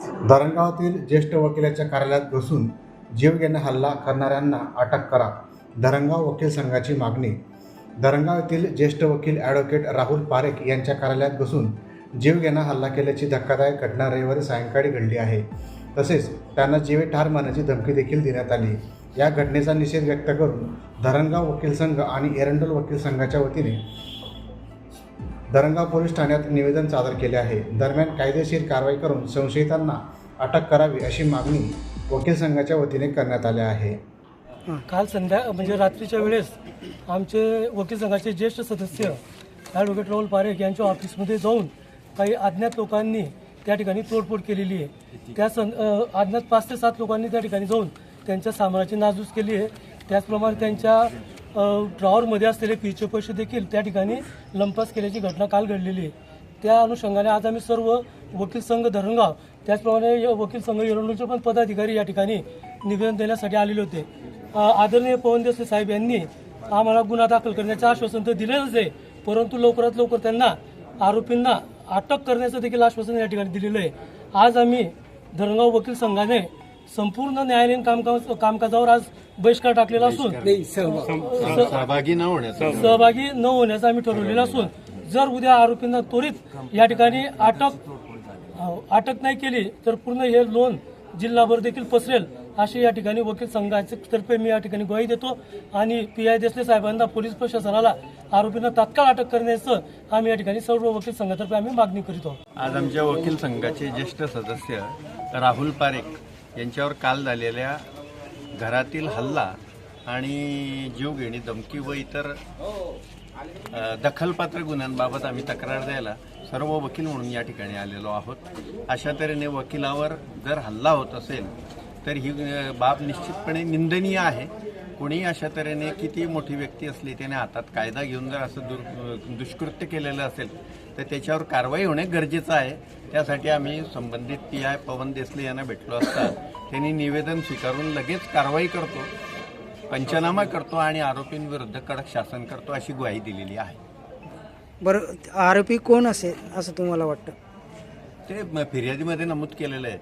धरणगावातील ज्येष्ठ वकिलाच्या कार्यालयात घुसून जीवघेणा हल्ला करणाऱ्यांना अटक करा. धरणगाव वकील संघाची मागणी. धरणगाव येथील ज्येष्ठ वकील ॲडव्होकेट राहुल पारेख यांच्या कार्यालयात घुसून जीवघेणा हल्ला केल्याची धक्कादायक घटना रविवारी सायंकाळी घडली आहे. तसेच त्यांना जीवे ठार मारण्याची धमकी देखील देण्यात आली. या घटनेचा निषेध व्यक्त करून धरणगाव वकील संघ आणि एरंडोल वकील संघाच्या वतीने धरणगाव पोलीस ठाण्यात निवेदन सादर केले आहे. दरम्यान कायदेशीर कारवाई करून संशयितांना अटक करावी अशी मागणी वकील संघाच्या वतीने करण्यात आली आहे. काल संध्या म्हणजे रात्रीच्या वेळेस आमचे वकील संघाचे ज्येष्ठ सदस्य ॲडव्होकेट राहुल पारेख यांच्या ऑफिसमध्ये जाऊन काही अज्ञात लोकांनी त्या ठिकाणी तोडफोड केलेली आहे. त्या सं अज्ञात पाच ते सात लोकांनी त्या ठिकाणी जाऊन त्यांच्या सामानाची नाजूस केली आहे. त्याचप्रमाणे त्यांच्या ड्रॉवरमध्ये असलेले फीचे पैसे देखील त्या ठिकाणी लंपास केल्याची घटना काल घडलेली आहे. त्या अनुषंगाने आज आम्ही सर्व वकील संघ धरणगाव त्याचप्रमाणे वकील संघ येरवडूरचे पण पदाधिकारी या ठिकाणी निवेदन देण्यासाठी आलेले होते. आदरणीय पवन देसाई साहेब यांनी आम्हाला गुन्हा दाखल करण्याचं आश्वासन तर दिलेलंच आहे परंतु लवकरात लवकर त्यांना आरोपींना अटक करण्याचं देखील आश्वासन या ठिकाणी दिलेलं आहे. आज आम्ही धरणगाव वकील संघाने संपूर्ण न्यायालयीन कामकाज कामकाजावर आज बहिष्कार टाकलेला असून सहभागी. न होण्याचा. सहभागी न होण्याचं आम्ही ठरवलेलं असून जर उद्या आरोपींना त्वरित या ठिकाणी अटक अ, अटक नाही केली तर पूर्ण हे लोन जिल्हाभर देखील पसरेल अशी या ठिकाणी वकील संघाच्या तर्फे मी या ठिकाणी ग्वाही देतो. आणि पी आय देसले साहेबांना पोलीस प्रशासनाला आरोपींना तात्काळ अटक करण्याचं आम्ही या ठिकाणी सर्व वकील संघातर्फे आम्ही मागणी करीत आहोत. आज आमच्या वकील संघाचे ज्येष्ठ सदस्य राहुल पारेख यांच्यावर काल झालेल्या घरातील हल्ला आणि जीवघेणी धमकी व इतर दखलपात्र गुन्ह्यांबाबत आम्ही तक्रार द्यायला सर्व वकील म्हणून या ठिकाणी आलेलो आहोत. अशा तऱ्हेने वकिलावर जर हल्ला होत असेल तर ही बाब निश्चितपणे निंदनीय आहे. कोणीही अशा तऱ्हेने किती मोठी व्यक्ती असली त्याने हातात कायदा घेऊन जर असं दुर दुष्कृत्य केलेलं असेल तर त्याच्यावर कारवाई होणे गरजेचं आहे. त्यासाठी आम्ही संबंधित पी आय पवन देसले यांना भेटलो असता त्यांनी निवेदन स्वीकारून लगेच कारवाई करतो पंचनामा करतो आणि आरोपींविरुद्ध कडक शासन करतो अशी ग्वाही दिलेली आहे. बरं आरोपी कोण असेल असं तुम्हाला वाटतं? ते फिर्यादीमध्ये नमूद केलेलं आहे.